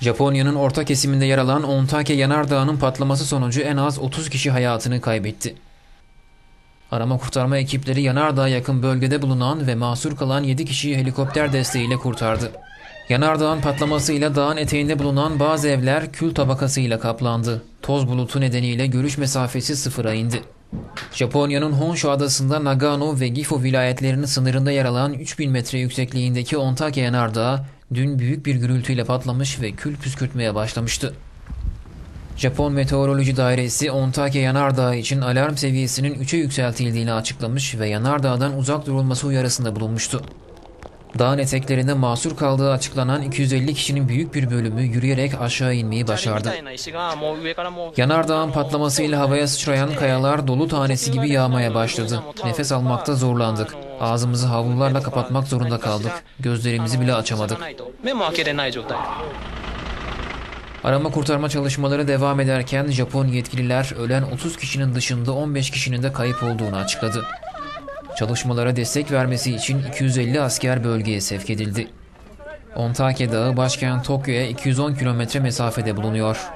Japonya'nın orta kesiminde yer alan Ontake Yanardağı'nın patlaması sonucu en az 30 kişi hayatını kaybetti. Arama kurtarma ekipleri yanardağa yakın bölgede bulunan ve mahsur kalan 7 kişiyi helikopter desteğiyle kurtardı. Yanardağın patlamasıyla dağın eteğinde bulunan bazı evler kül tabakasıyla kaplandı. Toz bulutu nedeniyle görüş mesafesi sıfıra indi. Japonya'nın Honshu adasında Nagano ve Gifu vilayetlerinin sınırında yer alan 3000 metre yüksekliğindeki Ontake yanardağı dün büyük bir gürültüyle patlamış ve kül püskürtmeye başlamıştı. Japon Meteoroloji Dairesi Ontake yanardağı için alarm seviyesinin 3'e yükseltildiğini açıklamış ve yanardağdan uzak durulması uyarısında bulunmuştu. Dağın eteklerinde mahsur kaldığı açıklanan 250 kişinin büyük bir bölümü yürüyerek aşağı inmeyi başardı. Yanardağın patlamasıyla havaya sıçrayan kayalar dolu tanesi gibi yağmaya başladı. Nefes almakta zorlandık. Ağzımızı havlularla kapatmak zorunda kaldık. Gözlerimizi bile açamadık. Arama kurtarma çalışmaları devam ederken Japon yetkililer ölen 30 kişinin dışında 15 kişinin de kayıp olduğunu açıkladı. Çalışmalara destek vermesi için 250 asker bölgeye sevk edildi. Ontake Dağı başkent Tokyo'ya 210 kilometre mesafede bulunuyor.